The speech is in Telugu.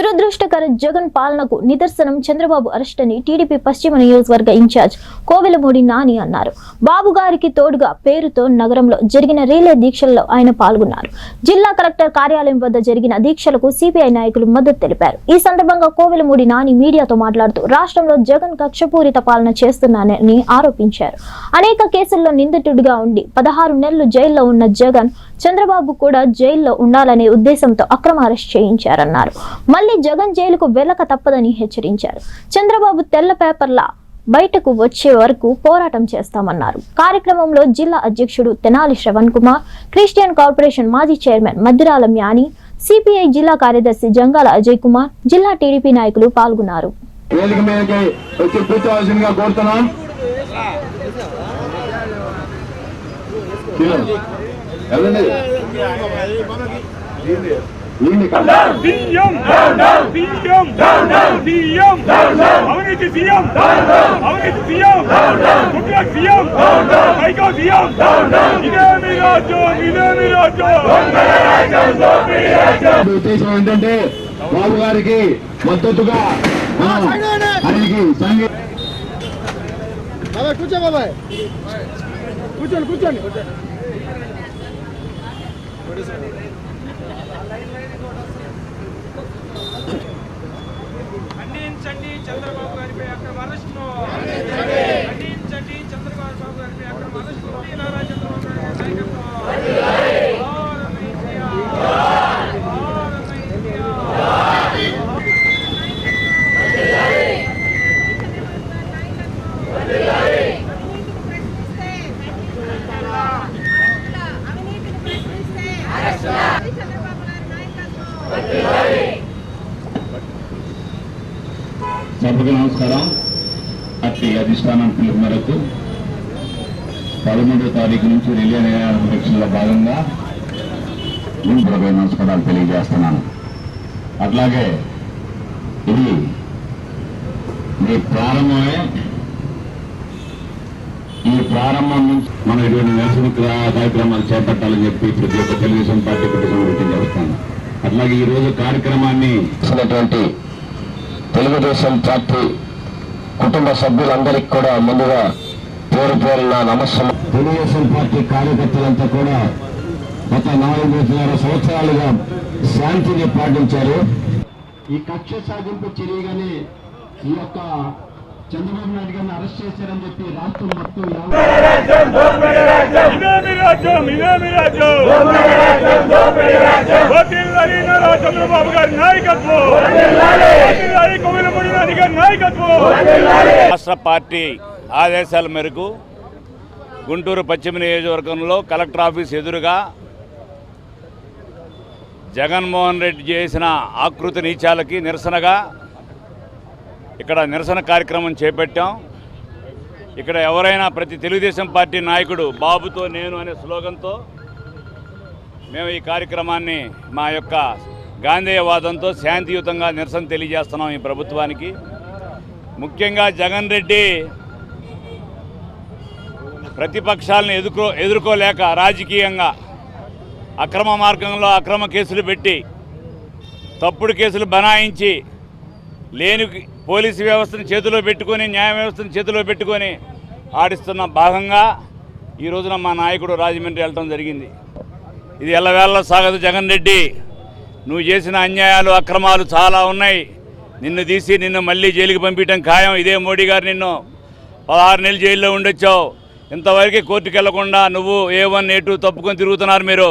దురదృష్టకర జగన్ పాలనకు నిదర్శనం చంద్రబాబు అరెస్ట్ అని టీడీపీ పశ్చిమ నియోజకవర్గ ఇన్ఛార్జ్ కోవెలమూడి నాని అన్నారు. బాబు గారికి తోడుగా పేరుతో నగరంలో జరిగిన రీలే దీక్షల్లో ఆయన పాల్గొన్నారు. జిల్లా కలెక్టర్ కార్యాలయం వద్ద జరిగిన దీక్షలకు సిపిఐ నాయకులు మద్దతు తెలిపారు. ఈ సందర్భంగా కోవెలమూడి నాని మీడియాతో మాట్లాడుతూ రాష్ట్రంలో జగన్ కక్షపూరిత పాలన చేస్తున్నానని ఆరోపించారు. అనేక కేసుల్లో నిందితుడిగా ఉండి పదహారు నెలలు జైల్లో ఉన్న జగన్ చంద్రబాబు కూడా జైల్లో ఉండాలనే ఉద్దేశంతో అక్రమ అరెస్ట్ చేయించారన్నారు. మళ్ళీ జగన్ జైలుకు వెళ్ళక తప్పదని హెచ్చరించారు. చంద్రబాబు తెల్ల పేపర్ల బయటకు వచ్చే వరకు పోరాటం చేస్తామన్నారు. కార్యక్రమంలో జిల్లా అధ్యక్షుడు తెనాలి శ్రవణ్ కుమార్ క్రిస్టియన్ కార్పొరేషన్ మాజీ చైర్మన్ మద్దిరాల మ్యాని సిపిఐ జిల్లా కార్యదర్శి జంగాల అజయ్ కుమార్ జిల్లా టీడీపీ నాయకులు పాల్గొన్నారు. ఎవరండి? సీఎం అవినీతి సీఎం అవినీతి సీఎం కుట్ర సీఎం పైగా సీఎం ఇదే మీ రాజ్యం ఇదే మీ రాజ్యం. ఉద్దేశం ఏంటంటే బాబు గారికి మద్దతుగా ఆయనకి బాబాయ్ కూర్చో బాబాయ్. కూర్చోండి కూర్చోండి. ఖండించండి చంద్రబాబు గారిపై అక్రమ అరెస్టును ఖండించండి చంద్రబాబు గారిపై అక్రమ అరెస్టును నారా చంద్రబాబు గారి నాయకత్వం భారత ఇండియా భారత ఇండియా అవినీతిని ప్రశ్నిస్తే చంద్రబాబు గారి నాయకత్వం సభకు నమస్కారం. పార్టీ అధిష్టానం పిలుపు మేరకు పదమూడో తారీఖు నుంచి రిలే నిరాహార పరీక్షల్లో భాగంగా గుంపులపై నమస్కారాలు తెలియజేస్తున్నాను. అట్లాగే ఇది మీ ప్రారంభమే. ఈ ప్రారంభం నుంచి మనం ఇటువంటి నిరసన కార్యక్రమాలు చేపట్టాలని చెప్పి ప్రతి ఒక్క తెలుగుదేశం పార్టీ కుటుంబం గురించి చేస్తాను అట్లాగే ఈ రోజు కార్యక్రమాన్ని చేసినటువంటి తెలుగుదేశం పార్టీ కుటుంబ సభ్యులందరికీ కూడా ముందుగా పేరు పేరున నమస్కారం. తెలుగుదేశం పార్టీ కార్యకర్తలంతా కూడా గత నాలుగున్నర సంవత్సరాలుగా శాంతిని పాటించారు. ఈ కక్ష సాగింపు చర్యగానే ఈ యొక్క చంద్రబాబు నాయుడు గారిని అరెస్ట్ చేశారని చెప్పి రాష్ట్రం మొత్తం చంద్రబాబు గారి నాయకత్వం వకీల్లారి కోవిలమూడి నాని గారి నాయకత్వం రాష్ట్ర పార్టీ ఆదేశాల మేరకు గుంటూరు పశ్చిమ నియోజకవర్గంలో కలెక్టర్ ఆఫీస్ ఎదురుగా జగన్మోహన్ రెడ్డి చేసిన ఆకృతి నీచాలకి నిరసనగా ఇక్కడ నిరసన కార్యక్రమం చేపట్టాం. ఇక్కడ ఎవరైనా ప్రతి తెలుగుదేశం పార్టీ నాయకుడు బాబుతో నేను అనే స్లోగన్తో మేము ఈ కార్యక్రమాన్ని మా యొక్క గాంధేయవాదంతో శాంతియుతంగా నిరసన తెలియజేస్తున్నాం ఈ ప్రభుత్వానికి. ముఖ్యంగా జగన్ రెడ్డి ప్రతిపక్షాలను ఎదుర్కో ఎదుర్కోలేక రాజకీయంగా అక్రమ మార్గంలో అక్రమ కేసులు పెట్టి తప్పుడు కేసులు బనాయించి లేని పోలీసు వ్యవస్థను చేతిలో పెట్టుకొని న్యాయ వ్యవస్థను చేతిలో పెట్టుకొని ఆడిస్తున్న భాగంగా ఈ రోజున మా నాయకుడు రాజమండ్రి వెళ్ళటం జరిగింది. ఇది ఎల్లవేళ సాగదు జగన్ రెడ్డి. నువ్వు చేసిన అన్యాయాలు అక్రమాలు చాలా ఉన్నాయి. నిన్ను తీసి నిన్ను మళ్ళీ జైలుకి పంపించడం ఖాయం. ఇదే మోడీ గారు నిన్ను పదహారు నెలలు జైల్లో ఉండొచ్చావు. ఇంతవరకు కోర్టుకు వెళ్ళకుండా నువ్వు ఏ వన్ ఏ టూ తప్పుకొని తిరుగుతున్నారు మీరు.